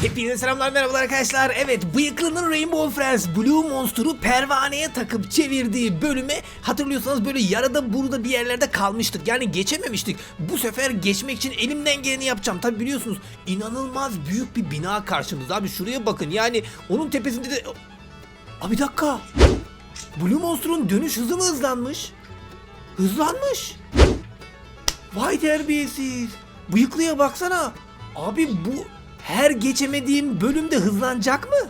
Hepinize selamlar merhabalar arkadaşlar. Evet bıyıklının Rainbow Friends Blue Monster'u pervaneye takıp çevirdiği bölüme hatırlıyorsanız böyle yarıda burada bir yerlerde kalmıştık. Yani geçememiştik. Bu sefer geçmek için elimden geleni yapacağım. Tabi biliyorsunuz inanılmaz büyük bir bina karşımızda. Abi şuraya bakın yani onun tepesinde de... Abi bir dakika. Blue Monster'un dönüş hızı mı hızlanmış? Hızlanmış. Vay terbiyesiz. Bıyıklıya baksana. Abi bu her geçemediğim bölümde hızlanacak mı?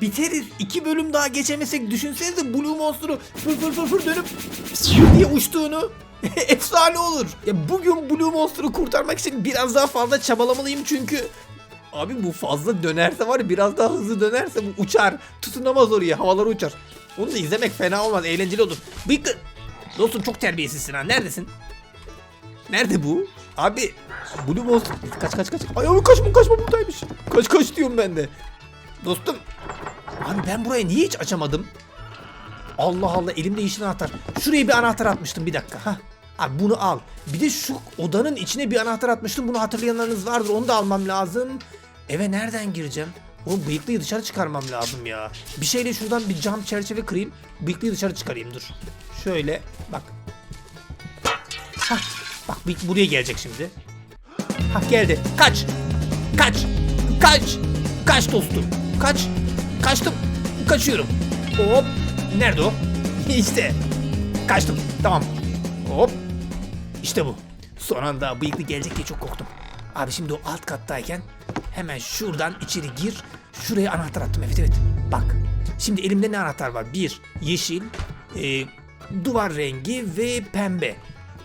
Biteriz. İki bölüm daha geçemesek düşünsenize Blue Monster'u fır fır fır fır dönüp diye uçtuğunu. Efsane olur. Ya bugün Blue Monster'ı kurtarmak için biraz daha fazla çabalamalıyım çünkü Abi bu fazla dönerse var ya biraz daha hızlı dönerse bu uçar. Tutunamaz oraya havalara uçar. Onu da izlemek fena olmaz eğlenceli olur. Bıyıklı. Dostum çok terbiyesizsin ha neredesin? Nerede bu? Abi Blue Monster. Kaç kaç kaç. Ay abi kaçma kaçma buradaymış. Kaç kaç diyorum ben de. Dostum. Abi ben burayı niye hiç açamadım? Allah Allah elimde yeşil anahtar. Şuraya bir anahtar atmıştım bir dakika. Hah. Abi bunu al. Bir de şu odanın içine bir anahtar atmıştım. Bunu hatırlayanlarınız vardır. Onu da almam lazım. Eve nereden gireceğim? O bıyıklıyı dışarı çıkarmam lazım ya. Bir şeyle şuradan bir cam çerçeve kırayım. Bıyıklıyı dışarı çıkarayım dur. Şöyle bak. Hah. Bak bu- buraya gelecek şimdi. Hah geldi. Kaç. Kaç. Kaç. Kaç dostum. Kaç. Kaçtım. Kaçıyorum. Hop. Nerede o? İşte. Kaçtım. Tamam. Hop. İşte bu. Son anda bıyıklı gelecek diye çok korktum. Abi şimdi o alt kattayken hemen şuradan içeri gir. Şuraya anahtar attım. Evet evet. Bak. Şimdi elimde ne anahtar var? Bir, yeşil, e, duvar rengi ve pembe.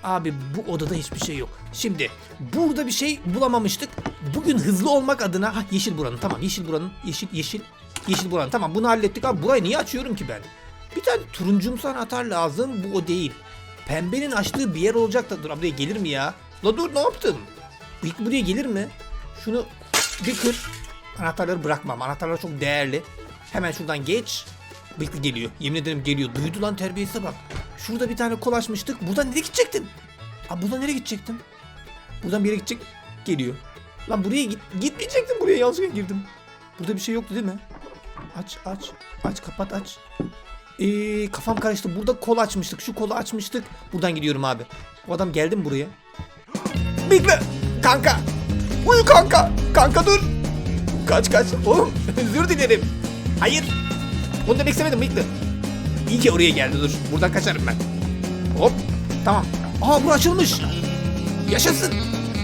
Abi bu odada hiçbir şey yok. Şimdi burada bir şey bulamamıştık. Bugün hızlı olmak adına ha yeşil buranın tamam yeşil buranın yeşil yeşil yeşil buranın tamam bunu hallettik abi burayı niye açıyorum ki ben? Bir tane turuncumsu anahtar lazım bu o değil. Pembenin açtığı bir yer olacak da dur buraya gelir mi ya? La dur ne yaptın? İlk buraya gelir mi? Şunu bir kır. Anahtarları bırakmam. Anahtarlar çok değerli. Hemen şuradan geç. Bıyıklı geliyor. Yemin ederim geliyor. Duydu lan terbiyesize bak. Şurada bir tane kol açmıştık. Buradan nereye gidecektin? Abi buradan nereye gidecektim? Buradan bir yere gidecek. Geliyor. Lan buraya git gitmeyecektim. Buraya yanlışlıkla girdim. Burada bir şey yoktu değil mi? Aç aç. Aç kapat aç. Ee, kafam karıştı. Burada kol açmıştık. Şu kolu açmıştık. Buradan gidiyorum abi. Bu adam geldi mi buraya? Bıyıklı. Kanka. Uyu kanka. Kanka dur. Kaç kaç. Oğlum özür dilerim. Hayır. Onu demek istemedim bıyıklı. İyi ki oraya geldi dur. Buradan kaçarım ben. Hop. Tamam. Aa bu açılmış. Yaşasın.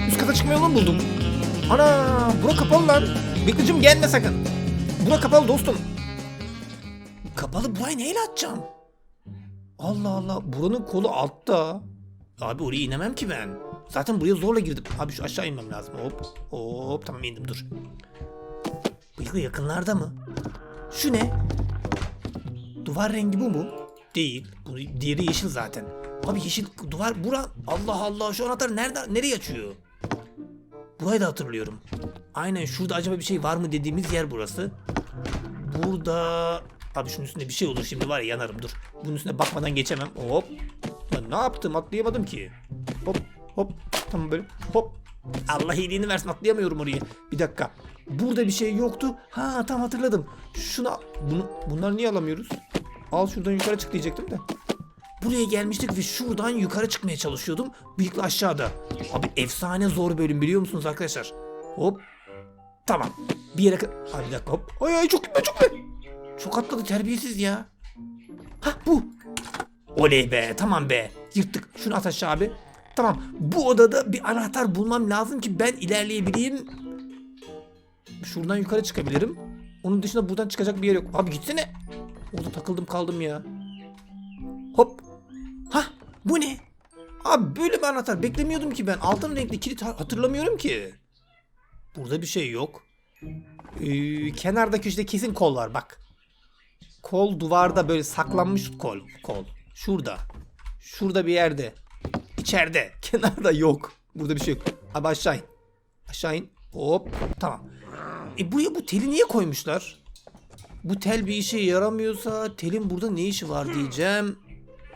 Üst kata çıkma yolunu buldum. Ana bura kapalı lan. Bıyıklıcım gelme sakın. Bura kapalı dostum. Kapalı burayı neyle açacağım? Allah Allah buranın kolu altta. Abi oraya inemem ki ben. Zaten buraya zorla girdim. Abi şu aşağı inmem lazım. Hop. Hop tamam indim dur. Bıyıklı yakınlarda mı? Şu ne? Duvar rengi bu mu? Değil. Bu diğeri yeşil zaten. Abi yeşil duvar bura. Allah Allah şu anahtar nerede nereye açıyor? Burayı da hatırlıyorum. Aynen şurada acaba bir şey var mı dediğimiz yer burası. Burada Abi şunun üstünde bir şey olur şimdi var ya yanarım dur. Bunun üstüne bakmadan geçemem. Hop. Lan ne yaptım atlayamadım ki. Hop hop. Tamam böyle hop. Allah iyiliğini versin atlayamıyorum oraya. Bir dakika. Burada bir şey yoktu. Ha tam hatırladım. Şuna bunu bunları niye alamıyoruz? Al şuradan yukarı çık diyecektim de. Buraya gelmiştik ve şuradan yukarı çıkmaya çalışıyordum. Bıyıklı aşağıda. Abi efsane zor bölüm biliyor musunuz arkadaşlar? Hop. Tamam. Bir yere... ka- Abi bir dakika hop. Ay ay çok gitme çok gitme. Çok atladı terbiyesiz ya. Hah bu. Oley be tamam be. Yırttık. Şunu at aşağı abi. Tamam. Bu odada bir anahtar bulmam lazım ki ben ilerleyebileyim. Şuradan yukarı çıkabilirim. Onun dışında buradan çıkacak bir yer yok. Abi gitsene. Orada takıldım kaldım ya. Hop. Hah bu ne? Abi böyle bir anahtar beklemiyordum ki ben. Altın renkli kilit ha- hatırlamıyorum ki. Burada bir şey yok. Ee, kenarda köşede kesin kol var bak. Kol duvarda böyle saklanmış kol. Kol. Şurada. Şurada bir yerde. İçeride. Kenarda yok. Burada bir şey yok. Abi aşağı in. Aşağı in. Hop. Tamam. E buraya bu teli niye koymuşlar? Bu tel bir işe yaramıyorsa telin burada ne işi var diyeceğim.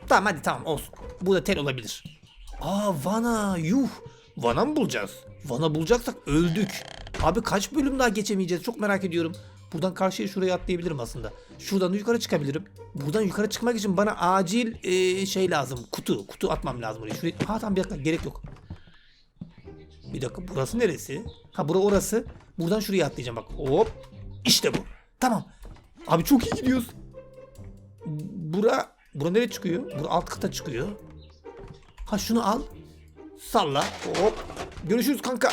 Tamam hadi tamam olsun. Burada tel olabilir. Aa vana yuh. Vana mı bulacağız? Vana bulacaksak öldük. Abi kaç bölüm daha geçemeyeceğiz çok merak ediyorum. Buradan karşıya şuraya atlayabilirim aslında. Şuradan da yukarı çıkabilirim. Buradan yukarı çıkmak için bana acil e, şey lazım. Kutu. Kutu atmam lazım oraya. Şuraya... Ha tamam bir dakika gerek yok. Bir dakika burası neresi? Ha bura orası. Buradan şuraya atlayacağım bak. Hop. İşte bu. Tamam. Abi çok iyi gidiyoruz. Bura, bura nereye çıkıyor? Bura alt kata çıkıyor. Ha şunu al. Salla. Hop. Görüşürüz kanka.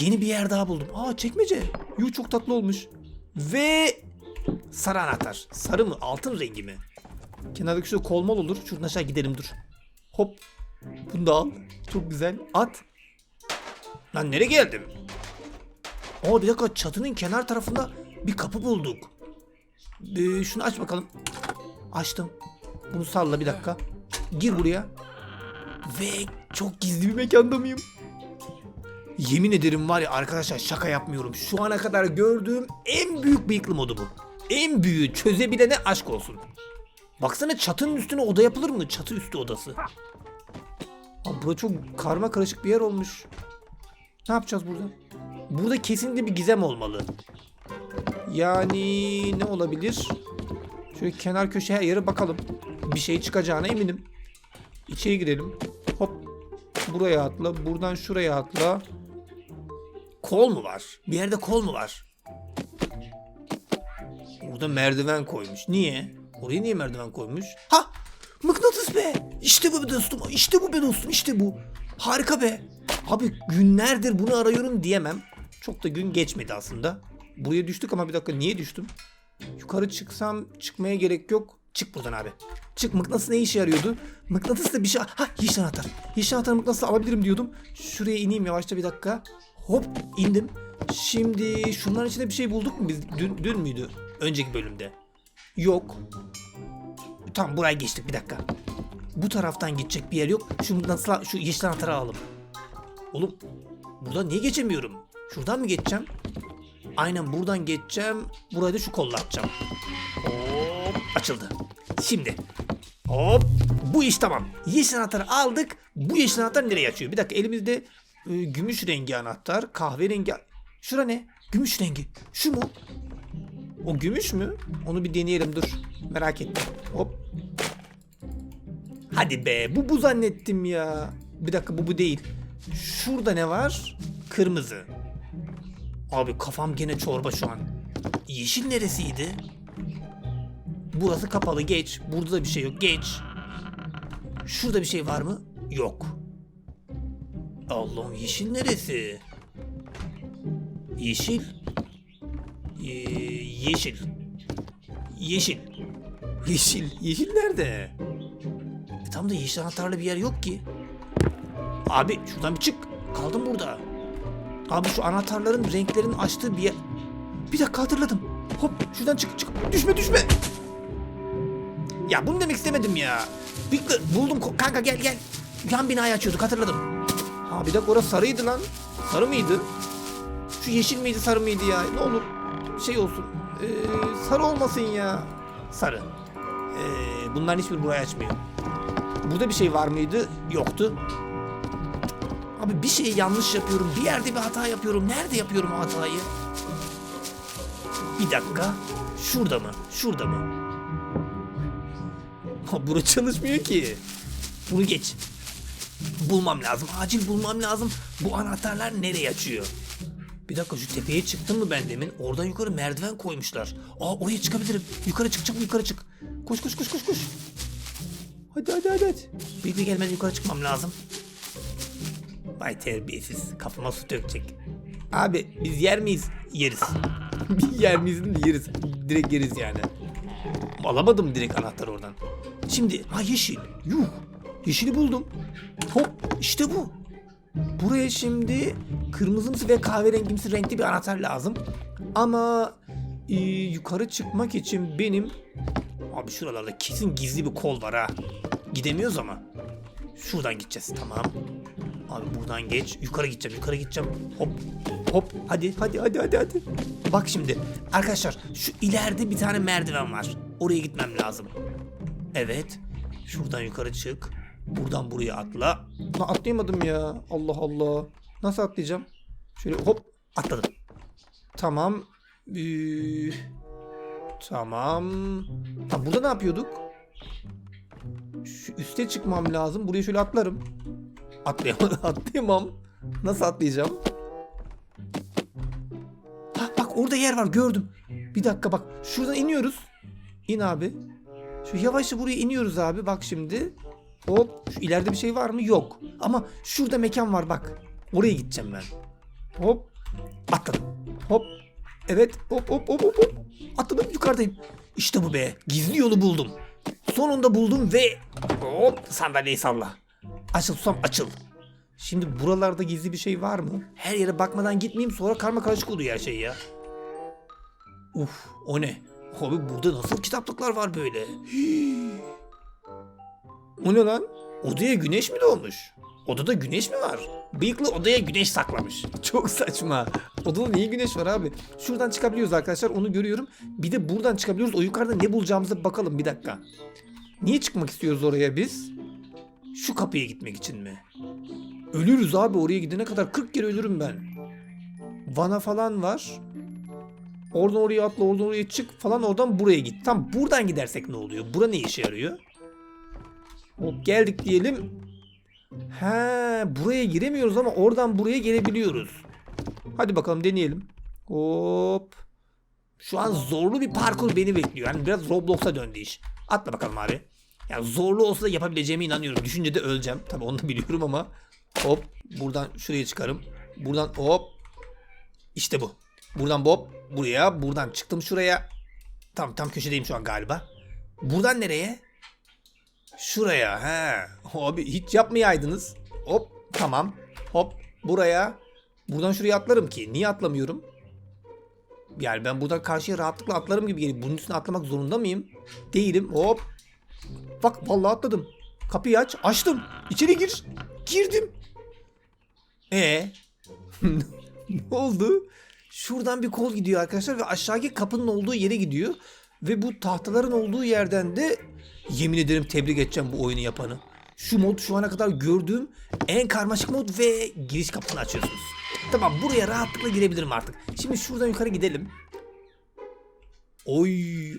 Yeni bir yer daha buldum. Aa çekmece. Yuh çok tatlı olmuş. Ve sarı anahtar. Sarı mı? Altın rengi mi? Kenardaki şu kolmal olur. Şuradan aşağı gidelim dur. Hop. Bunu da al. Çok güzel. At. Lan nereye geldim? Aa bir dakika çatının kenar tarafında bir kapı bulduk. Ee, şunu aç bakalım. Açtım. Bunu salla bir dakika. Gir buraya. Ve çok gizli bir mekanda mıyım? Yemin ederim var ya arkadaşlar şaka yapmıyorum. Şu ana kadar gördüğüm en büyük bıyıklı modu bu. En büyüğü çözebilene aşk olsun. Baksana çatının üstüne oda yapılır mı? Çatı üstü odası. Abi burada çok karma karışık bir yer olmuş. Ne yapacağız burada? Burada kesinlikle bir gizem olmalı. Yani ne olabilir? Şöyle kenar köşe her yere bakalım. Bir şey çıkacağına eminim. İçeri girelim. Hop. Buraya atla. Buradan şuraya atla. Kol mu var? Bir yerde kol mu var? Burada merdiven koymuş. Niye? Oraya niye merdiven koymuş? Ha! Mıknatıs be! İşte bu be dostum. İşte bu be dostum. İşte bu. Harika be. Abi günlerdir bunu arıyorum diyemem. Çok da gün geçmedi aslında. Buraya düştük ama bir dakika niye düştüm? Yukarı çıksam çıkmaya gerek yok. Çık buradan abi. Çık mıknatıs ne işe yarıyordu? Mıknatıs da bir şey... Ha yeşil anahtar. Yeşil anahtar mıknatısı alabilirim diyordum. Şuraya ineyim yavaşça bir dakika. Hop indim. Şimdi şunların içinde bir şey bulduk mu biz? Dün, dün müydü? Önceki bölümde. Yok. Tamam buraya geçtik bir dakika. Bu taraftan gidecek bir yer yok. Şu mıknatısla şu yeşil anahtarı alalım. Oğlum buradan niye geçemiyorum? Şuradan mı geçeceğim? Aynen buradan geçeceğim. Burayı da şu kolla atacağım. Hop açıldı. Şimdi. Hop bu iş tamam. Yeşil anahtarı aldık. Bu yeşil anahtar nereye açıyor? Bir dakika elimizde e, gümüş rengi anahtar. Kahverengi. Şura ne? Gümüş rengi. Şu mu? O gümüş mü? Onu bir deneyelim dur. Merak ettim. Hop. Hadi be bu bu zannettim ya. Bir dakika bu bu değil. Şurada ne var? Kırmızı. Abi kafam gene çorba şu an. Yeşil neresiydi? Burası kapalı geç. Burada da bir şey yok geç. Şurada bir şey var mı? Yok. Allah'ım yeşil neresi? Yeşil. Ye- yeşil. Yeşil. Yeşil. Yeşil nerede? E tam da yeşil anahtarlı bir yer yok ki. Abi şuradan bir çık. Kaldım burada. Abi şu anahtarların renklerin açtığı bir yer. Bir dakika hatırladım. Hop şuradan çık çık. Düşme düşme. Ya bunu demek istemedim ya. Bir, buldum kanka gel gel. Yan binayı açıyorduk hatırladım. Ha bir dakika orası sarıydı lan. Sarı mıydı? Şu yeşil miydi sarı mıydı ya? Ne olur şey olsun. Ee, sarı olmasın ya. Sarı. Ee, bunların hiçbir burayı açmıyor. Burada bir şey var mıydı? Yoktu. Abi bir şey yanlış yapıyorum. Bir yerde bir hata yapıyorum. Nerede yapıyorum o hatayı? Bir dakika. Şurada mı? Şurada mı? Ha, bura çalışmıyor ki. Bunu geç. Bulmam lazım. Acil bulmam lazım. Bu anahtarlar nereye açıyor? Bir dakika şu tepeye çıktım mı ben demin? Oradan yukarı merdiven koymuşlar. Aa oraya çıkabilirim. Yukarı çık çabuk yukarı çık. Koş koş koş koş koş. Hadi hadi hadi. hadi. Gelmeden yukarı çıkmam lazım. Vay terbiyesiz. Kafama su dökecek. Abi biz yer miyiz? Yeriz. Yer miyiz de yeriz. Direkt yeriz yani. Alamadım direkt anahtarı oradan. Şimdi ha yeşil. Yuh. Yeşili buldum. Hop işte bu. Buraya şimdi kırmızımsı ve kahverengimsi renkli bir anahtar lazım. Ama e, yukarı çıkmak için benim... Abi şuralarda kesin gizli bir kol var ha. Gidemiyoruz ama. Şuradan gideceğiz tamam. Abi buradan geç. Yukarı gideceğim yukarı gideceğim. Hop hop hadi hadi hadi hadi hadi. Bak şimdi arkadaşlar şu ileride bir tane merdiven var. Oraya gitmem lazım. Evet. Şuradan yukarı çık. Buradan buraya atla. Lan atlayamadım ya. Allah Allah. Nasıl atlayacağım? Şöyle hop. Atladım. Tamam. Ee, tamam. Tamam burada ne yapıyorduk? Şu üste çıkmam lazım. Buraya şöyle atlarım. Atlayamam. Atlayamam. Nasıl atlayacağım? Ha, bak orada yer var gördüm. Bir dakika bak. Şuradan iniyoruz. İn abi. Şu yavaşça buraya iniyoruz abi. Bak şimdi. Hop. Şu ileride bir şey var mı? Yok. Ama şurada mekan var bak. Oraya gideceğim ben. Hop. Atladım. Hop. Evet. Hop hop hop hop. hop. Atladım yukarıdayım. İşte bu be. Gizli yolu buldum. Sonunda buldum ve hop sandalyeyi salla. Açıl susam açıl. Şimdi buralarda gizli bir şey var mı? Her yere bakmadan gitmeyeyim sonra karma karışık oluyor her şey ya. Uf o ne? Abi burada nasıl kitaplıklar var böyle? O ne lan? Odaya güneş mi doğmuş? Odada güneş mi var? Bıyıklı odaya güneş saklamış. Çok saçma. Odada niye güneş var abi? Şuradan çıkabiliyoruz arkadaşlar onu görüyorum. Bir de buradan çıkabiliyoruz. O yukarıda ne bulacağımıza bakalım bir dakika. Niye çıkmak istiyoruz oraya biz? Şu kapıya gitmek için mi? Ölürüz abi oraya gidene kadar 40 kere ölürüm ben. Vana falan var. Oradan oraya atla, oradan oraya çık falan oradan buraya git. Tam buradan gidersek ne oluyor? Bura ne işe yarıyor? Hop geldik diyelim. He, buraya giremiyoruz ama oradan buraya gelebiliyoruz. Hadi bakalım deneyelim. Hop. Şu an zorlu bir parkur beni bekliyor. Yani biraz Roblox'a döndü iş. Atla bakalım abi. Ya zorlu olsa da yapabileceğime inanıyorum. Düşünce de öleceğim. Tabii onu da biliyorum ama. Hop. Buradan şuraya çıkarım. Buradan hop. İşte bu. Buradan hop. Buraya. Buradan çıktım şuraya. Tam tam köşedeyim şu an galiba. Buradan nereye? Şuraya. He. Abi hiç yapmayaydınız. Hop. Tamam. Hop. Buraya. Buradan şuraya atlarım ki. Niye atlamıyorum? Yani ben buradan karşıya rahatlıkla atlarım gibi geliyor. Bunun üstüne atlamak zorunda mıyım? Değilim. Hop. Bak vallahi atladım. Kapıyı aç. Açtım. İçeri gir. Girdim. E ne oldu? Şuradan bir kol gidiyor arkadaşlar ve aşağıdaki kapının olduğu yere gidiyor. Ve bu tahtaların olduğu yerden de yemin ederim tebrik edeceğim bu oyunu yapanı. Şu mod şu ana kadar gördüğüm en karmaşık mod ve giriş kapısını açıyorsunuz. Tamam buraya rahatlıkla girebilirim artık. Şimdi şuradan yukarı gidelim. Oy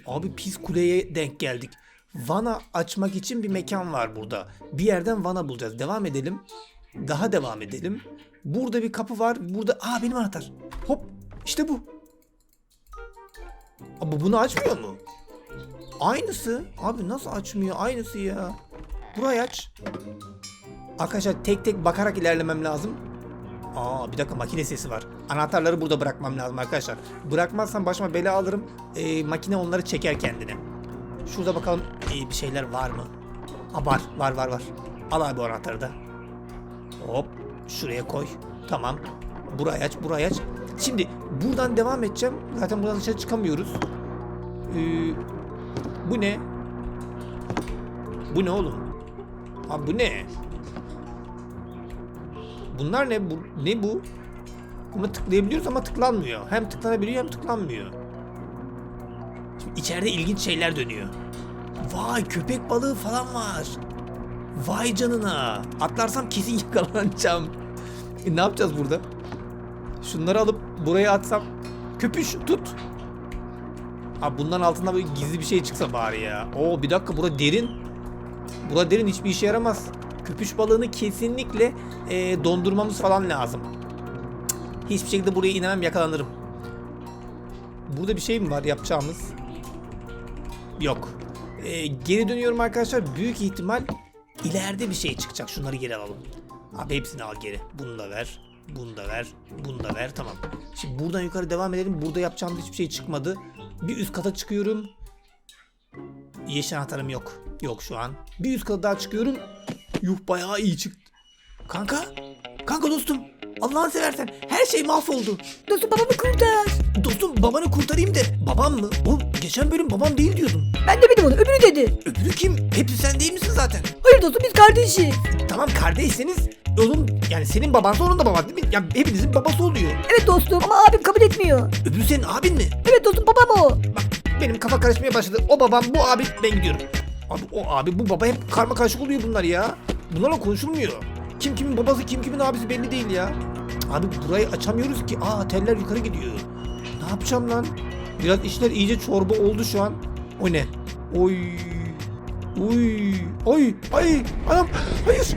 abi pis kuleye denk geldik. Vana açmak için bir mekan var burada. Bir yerden vana bulacağız. Devam edelim. Daha devam edelim. Burada bir kapı var. Burada aa benim anahtar. Hop işte bu. Abi bunu açmıyor mu? Aynısı. Abi nasıl açmıyor? Aynısı ya. Burayı aç. Arkadaşlar tek tek bakarak ilerlemem lazım. Aa bir dakika makine sesi var. Anahtarları burada bırakmam lazım arkadaşlar. Bırakmazsam başıma bela alırım. Ee, makine onları çeker kendine. Şurada bakalım ee, bir şeyler var mı? Ha var var var var. Al abi o anahtarı da. Hop şuraya koy. Tamam. Burayı aç burayı aç. Şimdi buradan devam edeceğim. Zaten buradan dışarı çıkamıyoruz. Ee, bu ne? Bu ne oğlum? Abi bu ne? Bunlar ne? Bu, ne bu? Buna tıklayabiliyoruz ama tıklanmıyor. Hem tıklanabiliyor hem tıklanmıyor. İçeride ilginç şeyler dönüyor. Vay köpek balığı falan var. Vay canına. Atlarsam kesin yakalanacağım. E, ne yapacağız burada? Şunları alıp buraya atsam. Köpüş tut. Abi bundan altında böyle gizli bir şey çıksa bari ya. Oo bir dakika bura derin. Bura derin hiçbir işe yaramaz. Köpüş balığını kesinlikle e, dondurmamız falan lazım. Hiçbir şekilde buraya inemem yakalanırım. Burada bir şey mi var yapacağımız? Yok. E, geri dönüyorum arkadaşlar. Büyük ihtimal ileride bir şey çıkacak. Şunları geri alalım. Abi hepsini al geri. Bunu da ver. Bunu da ver. Bunu da ver. Tamam. Şimdi buradan yukarı devam edelim. Burada yapacağım hiçbir şey çıkmadı. Bir üst kata çıkıyorum. Yeşil anahtarım yok. Yok şu an. Bir üst kata daha çıkıyorum. Yuh bayağı iyi çıktı. Kanka. Kanka dostum. Allah'ını seversen her şey mahvoldu. Dostum babamı kurtar. Dostum babanı kurtarayım de. Babam mı? Oğlum geçen bölüm babam değil diyordun. Ben demedim onu öbürü dedi. Öbürü kim? Hepsi sen değil misin zaten? Hayır dostum biz kardeşiz. Tamam kardeşseniz oğlum yani senin baban da onun da baban değil mi? Yani hepinizin babası oluyor. Evet dostum ama abim kabul etmiyor. Öbürü senin abin mi? Evet dostum babam o. Bak benim kafa karışmaya başladı. O babam bu abi ben gidiyorum. Abi o abi bu baba hep karma karışık oluyor bunlar ya. Bunlarla konuşulmuyor. Kim kimin babası kim kimin abisi belli değil ya. Abi burayı açamıyoruz ki. Aa teller yukarı gidiyor. Ne yapacağım lan? Biraz işler iyice çorba oldu şu an. O ne? Oy. Uy. Oy. Ay. Anam. Hayır.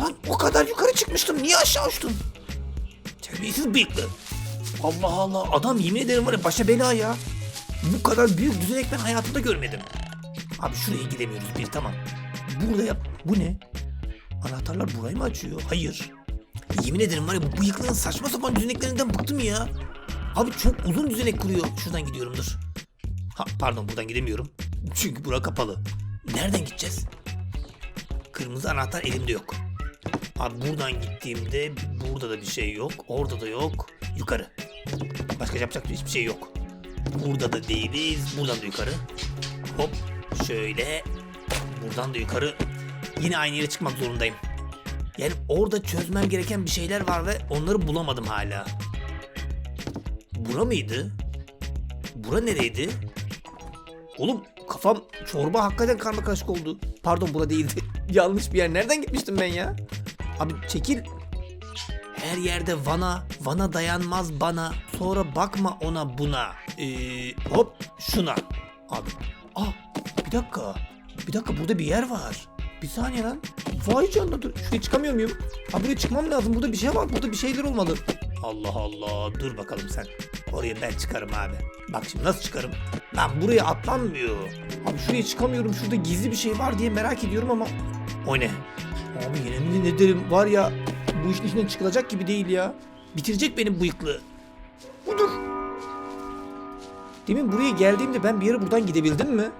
Lan o kadar yukarı çıkmıştım. Niye aşağı uçtun? Terbiyesiz bıyıklı. Allah Allah. Adam yemin ederim var ya başa bela ya. Bu kadar büyük düzenek ben hayatımda görmedim. Abi şuraya gidemiyoruz bir tamam. Burada yap. Bu ne? Anahtarlar burayı mı açıyor? Hayır. Yemin ederim var ya bu bıyıklının saçma sapan düzeneklerinden bıktım ya. Abi çok uzun düzenek kuruyor. Şuradan gidiyorum dur. Ha pardon buradan gidemiyorum. Çünkü bura kapalı. Nereden gideceğiz? Kırmızı anahtar elimde yok. Abi buradan gittiğimde burada da bir şey yok. Orada da yok. Yukarı. Başka yapacak hiçbir şey yok. Burada da değiliz. Buradan da yukarı. Hop. Şöyle. Buradan da yukarı. Yine aynı yere çıkmak zorundayım. Yani orada çözmem gereken bir şeyler var ve onları bulamadım hala. Bura mıydı? Bura nereydi? Oğlum kafam çorba hakikaten karma karışık oldu. Pardon bura değildi. Yanlış bir yer. Nereden gitmiştim ben ya? Abi çekil. Her yerde vana, vana dayanmaz bana. Sonra bakma ona buna. Ee, hop şuna. Abi. Ah bir dakika. Bir dakika burada bir yer var. Bir saniye lan. Vay canına dur. Şuraya çıkamıyor muyum? Abi buraya çıkmam lazım. Burada bir şey var. Burada bir şeyler olmalı. Allah Allah. Dur bakalım sen. Oraya ben çıkarım abi. Bak şimdi nasıl çıkarım? Lan buraya atlanmıyor. Abi şuraya çıkamıyorum. Şurada gizli bir şey var diye merak ediyorum ama. O ne? Abi yemin ederim var ya bu işin içinden çıkılacak gibi değil ya. Bitirecek benim bıyıklı. Budur. Demin buraya geldiğimde ben bir yere buradan gidebildim mi?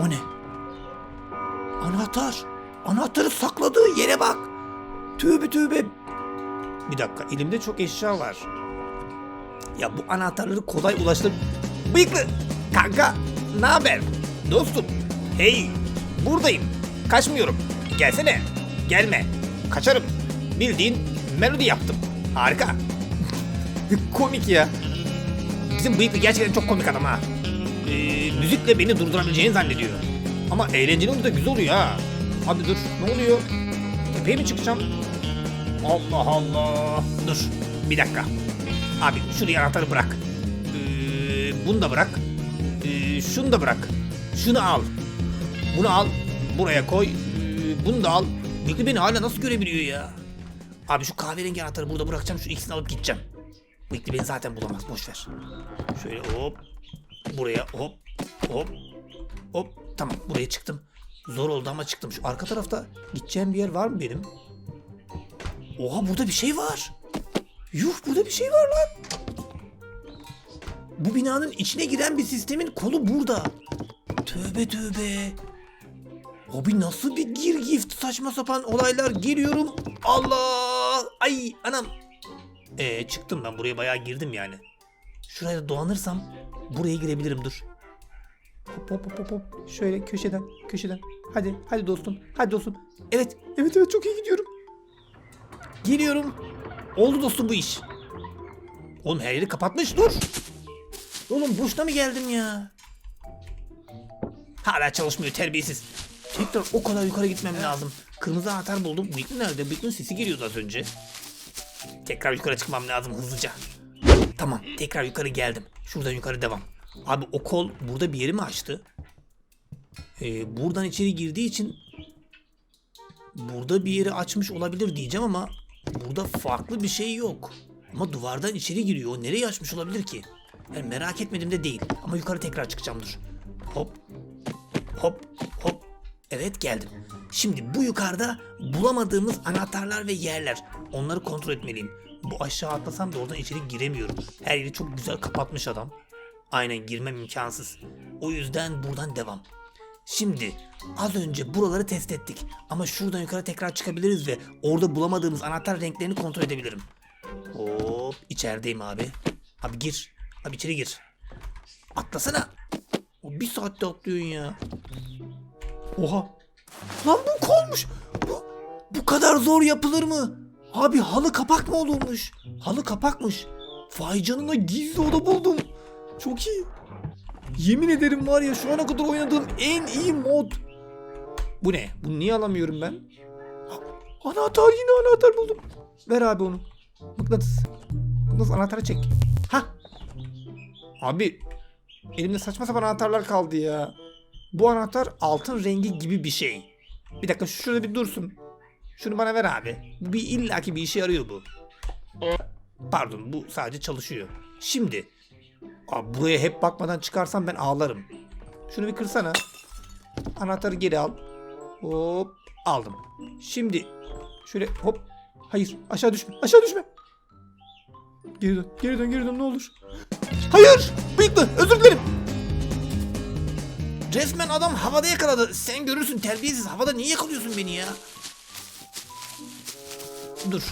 O ne? Anahtar. Anahtarı sakladığı yere bak. Tövbe tövbe. Bir dakika elimde çok eşya var. Ya bu anahtarları kolay ulaştır. Bıyıklı. Kanka ne haber? Dostum. Hey buradayım. Kaçmıyorum. Gelsene. Gelme. Kaçarım. Bildiğin melodi yaptım. Harika. komik ya. Bizim bıyıklı gerçekten çok komik adam ha. Ee, müzikle beni durdurabileceğini zannediyor. Ama eğlenceli olunca da güzel oluyor ha. Abi dur ne oluyor? Tepeye mi çıkacağım? Allah Allah. Dur bir dakika. Abi şuraya anahtarı bırak. Ee, bunu da bırak. Ee, şunu da bırak. Şunu al. Bunu al. Buraya koy. Ee, bunu da al. Bıyıklı beni hala nasıl görebiliyor ya? Abi şu kahverengi anahtarı burada bırakacağım. Şu ikisini alıp gideceğim. Bıyıklı beni zaten bulamaz. Boş ver. Şöyle hop. Buraya hop. Hop. Hop. Tamam buraya çıktım. Zor oldu ama çıktım. Şu arka tarafta gideceğim bir yer var mı benim? Oha burada bir şey var. Yuh burada bir şey var lan. Bu binanın içine giren bir sistemin kolu burada. Tövbe tövbe. Abi nasıl bir gir gift saçma sapan olaylar geliyorum. Allah! Ay anam. Ee çıktım ben buraya bayağı girdim yani. Şuraya dolanırsam buraya girebilirim dur. Hop hop hop hop. Şöyle köşeden köşeden. Hadi hadi dostum. Hadi dostum. Evet evet evet çok iyi gidiyorum. Geliyorum. Oldu dostum bu iş. Oğlum her yeri kapatmış dur. Oğlum boşuna mı geldim ya? Hala çalışmıyor terbiyesiz. Tekrar o kadar yukarı gitmem lazım. Kırmızı anahtar buldum. Bıyıklı nerede? Bıyıklının sesi geliyordu az önce. Tekrar yukarı çıkmam lazım hızlıca. Tamam tekrar yukarı geldim. Şuradan yukarı devam. Abi o kol burada bir yeri mi açtı? Ee, buradan içeri girdiği için burada bir yeri açmış olabilir diyeceğim ama burada farklı bir şey yok. Ama duvardan içeri giriyor. O nereye açmış olabilir ki? Yani merak etmedim de değil. Ama yukarı tekrar çıkacağım dur. Hop. Hop. Hop. Evet geldim. Şimdi bu yukarıda bulamadığımız anahtarlar ve yerler. Onları kontrol etmeliyim. Bu aşağı atlasam da oradan içeri giremiyorum. Her yeri çok güzel kapatmış adam. Aynen girmem imkansız. O yüzden buradan devam. Şimdi az önce buraları test ettik. Ama şuradan yukarı tekrar çıkabiliriz ve orada bulamadığımız anahtar renklerini kontrol edebilirim. Hop içerideyim abi. Abi gir. Abi içeri gir. Atlasana. O bir saatte atlıyorsun ya. Oha. Lan bu kolmuş. Bu, bu kadar zor yapılır mı? Abi halı kapak mı olurmuş? Halı kapakmış. Vay canına gizli oda buldum. Çok iyi. Yemin ederim var ya şu ana kadar oynadığım en iyi mod. Bu ne? Bunu niye alamıyorum ben? Anahtar yine anahtar buldum. Ver abi onu. Mıknatıs. Mıknatıs anahtarı çek. Ha. Abi elimde saçma sapan anahtarlar kaldı ya. Bu anahtar altın rengi gibi bir şey. Bir dakika şurada bir dursun. Şunu bana ver abi. Bu bir illaki bir işe yarıyor bu. Pardon bu sadece çalışıyor. Şimdi. Abi buraya hep bakmadan çıkarsam ben ağlarım. Şunu bir kırsana. Anahtarı geri al. Hop aldım. Şimdi şöyle hop. Hayır aşağı düşme aşağı düşme. Geri dön geri dön geri dön ne olur. Hayır bıyıklı özür dilerim. Resmen adam havada yakaladı. Sen görürsün terbiyesiz havada niye yakalıyorsun beni ya? Dur.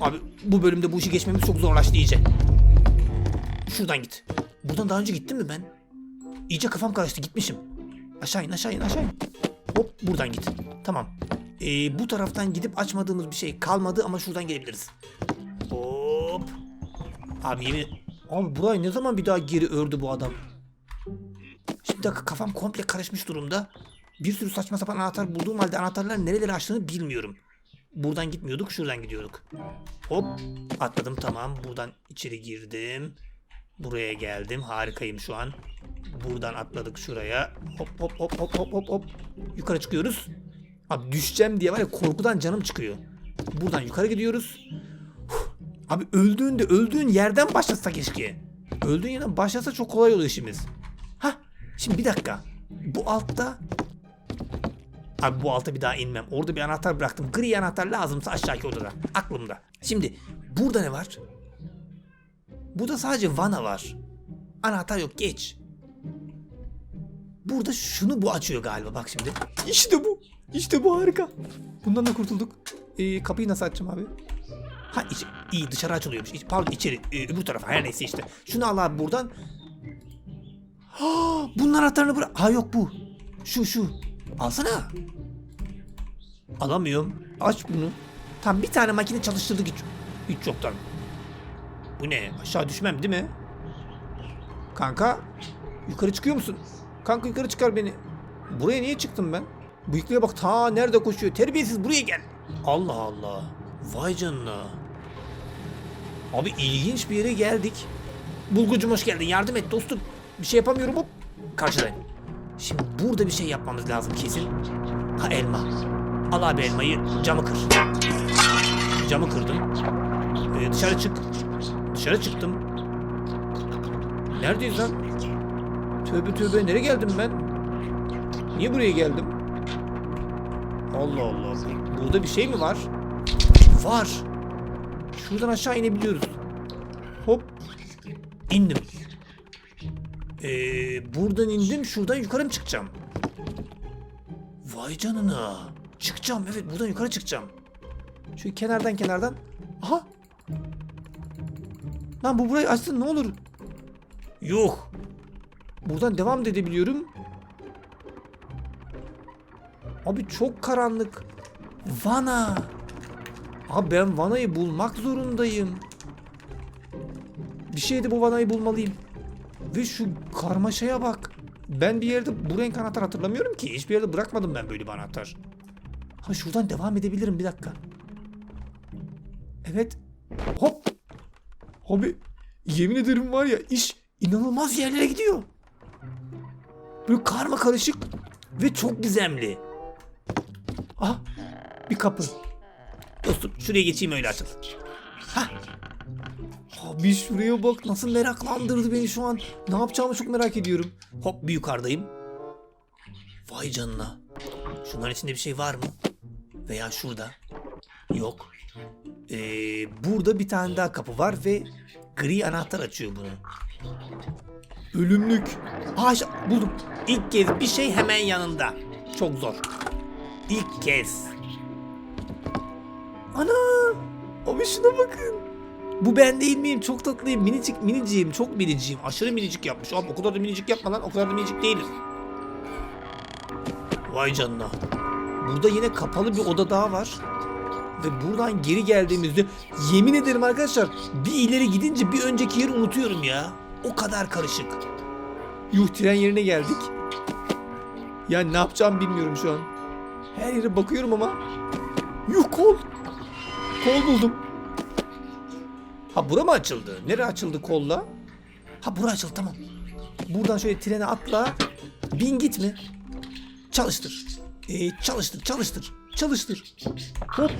Abi bu bölümde bu işi geçmemiz çok zorlaştı iyice. Şuradan git. Buradan daha önce gittim mi ben? İyice kafam karıştı gitmişim. Aşağı in aşağı in aşağı in. Hop buradan git. Tamam. Ee, bu taraftan gidip açmadığımız bir şey kalmadı ama şuradan gelebiliriz. Hop. Abi yemin... Abi burayı ne zaman bir daha geri ördü bu adam? Şimdi dakika kafam komple karışmış durumda. Bir sürü saçma sapan anahtar bulduğum halde anahtarlar nereleri açtığını bilmiyorum. Buradan gitmiyorduk şuradan gidiyorduk. Hop atladım tamam buradan içeri girdim. Buraya geldim harikayım şu an. Buradan atladık şuraya. Hop hop hop hop hop hop hop. Yukarı çıkıyoruz. Abi düşeceğim diye var ya korkudan canım çıkıyor. Buradan yukarı gidiyoruz. Abi öldüğünde öldüğün yerden başlasa keşke. Öldüğün yerden başlasa çok kolay olur işimiz. Hah şimdi bir dakika. Bu altta Abi bu alta bir daha inmem. Orada bir anahtar bıraktım. Gri anahtar lazımsa aşağıki odada. Aklımda. Şimdi burada ne var? Burada sadece vana var. Anahtar yok geç. Burada şunu bu açıyor galiba bak şimdi. İşte bu. İşte bu harika. Bundan da kurtulduk. Ee, kapıyı nasıl açacağım abi? Ha iç, iyi dışarı açılıyormuş. İç- pardon içeri ee, öbür tarafa her neyse işte. Şunu al abi buradan. Ha, bunun anahtarını bırak. Ha yok bu. Şu şu. Alsana. Alamıyorum. Aç bunu. Tam bir tane makine çalıştırdık hiç, hiç yoktan. Bu ne? Aşağı düşmem değil mi? Kanka yukarı çıkıyor musun? Kanka yukarı çıkar beni. Buraya niye çıktım ben? Bıyıklıya bak ta nerede koşuyor. Terbiyesiz buraya gel. Allah Allah. Vay canına. Abi ilginç bir yere geldik. Bulgucum hoş geldin. Yardım et dostum. Bir şey yapamıyorum hop. Karşıdayım. Şimdi burada bir şey yapmamız lazım kesin. Ha elma. Al abi elmayı camı kır. Camı kırdım. Ee, dışarı çık. Dışarı çıktım. Neredeyiz lan? Tövbe tövbe nereye geldim ben? Niye buraya geldim? Allah Allah. Burada bir şey mi var? Var. Şuradan aşağı inebiliyoruz. Hop. İndim. Ee, buradan indim şuradan yukarı mı çıkacağım? Vay canına. Çıkacağım evet buradan yukarı çıkacağım. Şu kenardan kenardan. Aha. Lan bu burayı açsın ne olur. Yok. Buradan devam da edebiliyorum. Abi çok karanlık. Vana. Abi ben vanayı bulmak zorundayım. Bir şeyde bu vanayı bulmalıyım. Ve şu karmaşaya bak. Ben bir yerde bu renk anahtar hatırlamıyorum ki. Hiçbir yerde bırakmadım ben böyle bir anahtar. Ha şuradan devam edebilirim bir dakika. Evet. Hop. Abi yemin ederim var ya iş inanılmaz yerlere gidiyor. Böyle karma karışık ve çok gizemli. Ah bir kapı. Dostum şuraya geçeyim öyle açıl. Hah Abi şuraya bak nasıl meraklandırdı beni şu an. Ne yapacağımı çok merak ediyorum. Hop bir yukarıdayım. Vay canına. Şunların içinde bir şey var mı? Veya şurada. Yok. Ee, burada bir tane daha kapı var ve gri anahtar açıyor bunu. Ölümlük. İşte buldum. İlk kez bir şey hemen yanında. Çok zor. İlk kez. Ana! Abi şuna bakın. Bu ben değil miyim? Çok tatlıyım. Minicik miniciyim. Çok miniciyim. Aşırı minicik yapmış. Abi o kadar da minicik yapma lan. O kadar da minicik değiliz. Vay canına. Burada yine kapalı bir oda daha var. Ve buradan geri geldiğimizde yemin ederim arkadaşlar bir ileri gidince bir önceki yeri unutuyorum ya. O kadar karışık. Yuh tren yerine geldik. Ya ne yapacağımı bilmiyorum şu an. Her yere bakıyorum ama Yuh kol. Kol buldum. Ha bura mı açıldı? Nere açıldı kolla? Ha bura açıldı tamam. Buradan şöyle trene atla. Bin git mi? Çalıştır. Ee, çalıştır, çalıştır, çalıştır. Hop.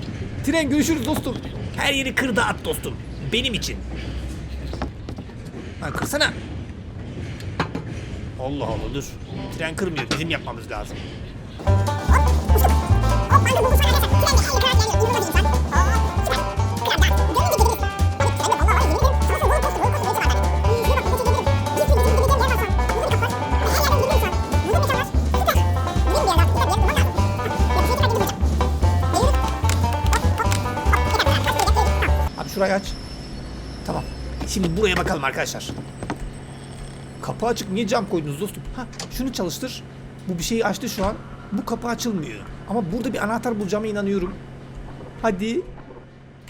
Tren görüşürüz dostum. Her yeri kır da at dostum. Benim için. Lan kırsana. Allah Allah dur. Tren kırmıyor. Bizim yapmamız lazım. Abi Şimdi buraya bakalım arkadaşlar. Kapı açık. Niye cam koydunuz dostum? Ha, şunu çalıştır. Bu bir şeyi açtı şu an. Bu kapı açılmıyor. Ama burada bir anahtar bulacağıma inanıyorum. Hadi.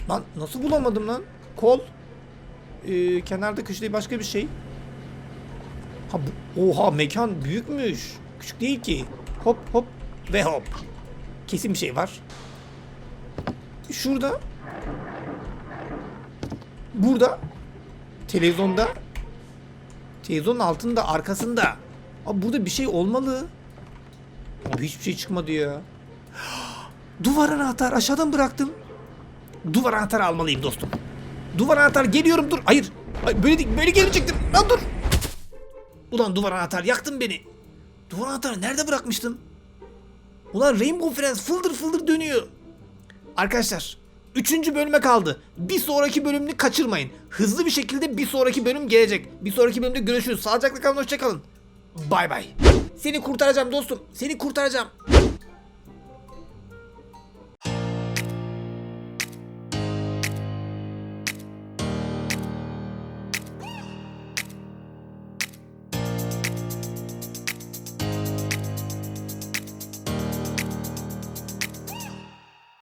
Lan nasıl bulamadım lan? Kol. Ee, kenarda köşede başka bir şey. Ha bu, oha mekan büyükmüş. Küçük değil ki. Hop hop ve hop. Kesin bir şey var. Şurada. Burada. Televizyonda. Televizyonun altında, arkasında. Abi burada bir şey olmalı. Abi hiçbir şey çıkmadı ya. Duvar anahtar aşağıdan bıraktım. Duvar anahtarı almalıyım dostum. Duvar anahtar geliyorum dur. Hayır. Ay, böyle böyle gelecektim. Lan dur. Ulan duvar anahtar yaktın beni. Duvar anahtarı nerede bırakmıştım? Ulan Rainbow Friends fıldır fıldır dönüyor. Arkadaşlar Üçüncü bölüme kaldı. Bir sonraki bölümünü kaçırmayın. Hızlı bir şekilde bir sonraki bölüm gelecek. Bir sonraki bölümde görüşürüz. Sağlıcakla kalın, hoşçakalın. Bay bay. Seni kurtaracağım dostum. Seni kurtaracağım.